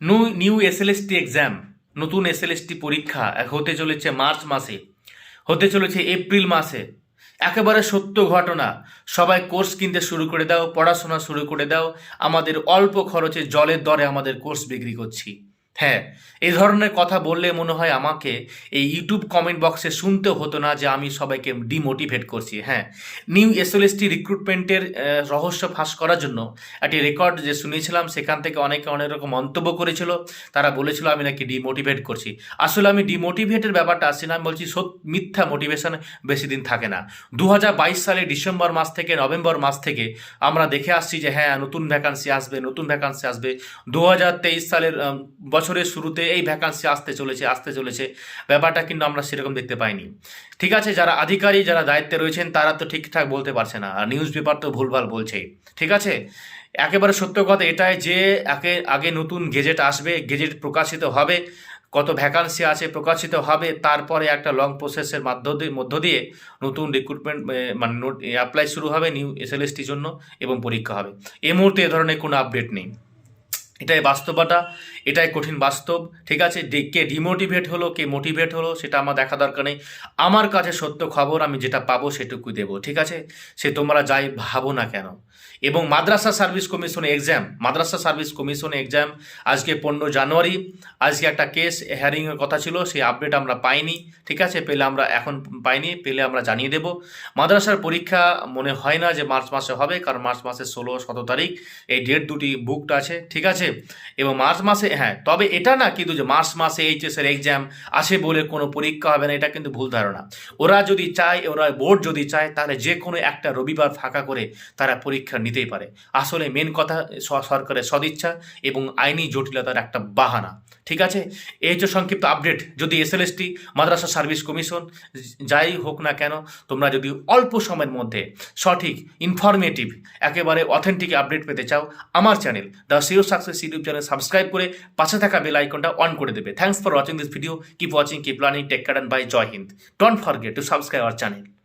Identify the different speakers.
Speaker 1: New new SLST exam নতুন SLST পরীক্ষা হতে চলেছে মার্চ মাসে, হতে চলেছে এপ্রিল মাসে। একেবারে সত্য ঘটনা, সবাই কোর্স কিনতে শুরু করে দাও, পড়াশোনা শুরু করে দাও, আমাদের অল্প খরচে জলের দরে আমাদের কোর্স বিক্রি করছি। হ্যাঁ এ ধরনের কথা বললে মনে হয় আমাকে এই ইউটিউব কমেন্ট বক্সে শুনতে হতো না যে আমি সবাইকে ডিমোটিভেট করছি। হ্যাঁ নিউ এসএলএসটি রিক্রুটমেন্টের রহস্য ফাঁস করার জন্য একটি রেকর্ড যে শুনেছিলাম সেখান থেকে অনেকে অনেক রকম মন্তব্য করেছিল। তারা বলেছিল আমি নাকি ডিমোটিভেট করছি। আসলে আমি ডিমোটিভেটের ব্যাপারটা আসছি না আমি বলছি সত মিথ্যা মোটিভেশন বেশি দিন থাকে না। দু হাজার বাইশ সালে ডিসেম্বর মাস থেকে নভেম্বর মাস থেকে আমরা দেখে আসছি যে হ্যাঁ নতুন ভ্যাকান্সি আসবে নতুন ভ্যাকান্সি আসবে। দু হাজার তেইশ সালের আম, বছরের শুরুতে এই ভ্যাকান্সি আসতে চলেছে আসতে চলেছে। ব্যাপারটা কিন্তু আমরা সেরকম দেখতে পাইনি। ঠিক আছে, যারা আধিকারিক, যারা দায়িত্বে রয়েছেন, তারা তো ঠিকঠাক বলতে পারছে না। আর নিউজ পেপার তো ভুলভাল বলছেই। ঠিক আছে? একেবারে সত্য কথা এটাই যে আগে আগে নতুন গেজেট আসবে গেজেট প্রকাশিত হবে, কত ভ্যাকান্সি আছে প্রকাশিত হবে, তারপরে একটা লং প্রসেসের মাধ্য মধ্য দিয়ে নতুন রিক্রুটমেন্ট মানে অ্যাপ্লাই শুরু হবে নিউ এসএলএসটির জন্য এবং পরীক্ষা হবে। এই মুহূর্তে এ ধরনের কোনো আপডেট নেই। এটাই বাস্তবতা, এটাই কঠিন বাস্তব, ঠিক আছে? কে ডিমোটিভেট হলো, কে মোটিভেট হলো, সেটা আমার দেখা দরকার নেই। আমার কাছে সত্য খবর, আমি যেটা পাবো সেটুকুই দেবো, ঠিক আছে? সে তোমরা যাই ভাবো না কেন। এবং Madrasa service commission exam Madrasa service commission exam আজকে পনেরো জানুয়ারি, আজকে একটা কেস হ্যারিংয়ের কথা ছিল, সেই আপডেট আমরা পাইনি, ঠিক আছে? পেলে আমরা এখন পাইনি, পেলে আমরা জানিয়ে দেব। মাদ্রাসার পরীক্ষা মনে হয় না যে মার্চ মাসে হবে, কারণ মার্চ মাসের ষোলো সতেরো তারিখ, এই ডেট দুটি বুকড আছে, ঠিক আছে? এবং মার্চ মাসে হ্যাঁ তবে এটা না কিন্তু যে মার্চ মাসে এইচএসের এক্সাম আছে বলে কোনো পরীক্ষা হবে না, এটা কিন্তু ভুল ধারণা। ওরা যদি চায়, ওরা বোর্ড যদি চায়, তাহলে যে কোনো একটা রবিবার ফাঁকা করে তারা পরীক্ষা নিতেই পারে। আসলে মেন কথা সরকারের সদিচ্ছা এবং আইনি জটিলতার একটা বাহানা। ঠিক আছে? এই যে সংক্ষিপ্ত আপডেট যদি S SLST Madrasa service commission, যাই হোক না কেন, তোমরা যদি অল্প সময়ের মধ্যে সঠিক ইনফরমেটিভ একেবারে অথেন্টিক আপডেট পেতে চাও, আমার channel the CEO success YouTube channel subscribe করে পাশে থাকা বেল আইকনটা অন করে দেবে। Thanks for watching this video keep watching keep learning take care bye Jai Hind don't forget to subscribe our channel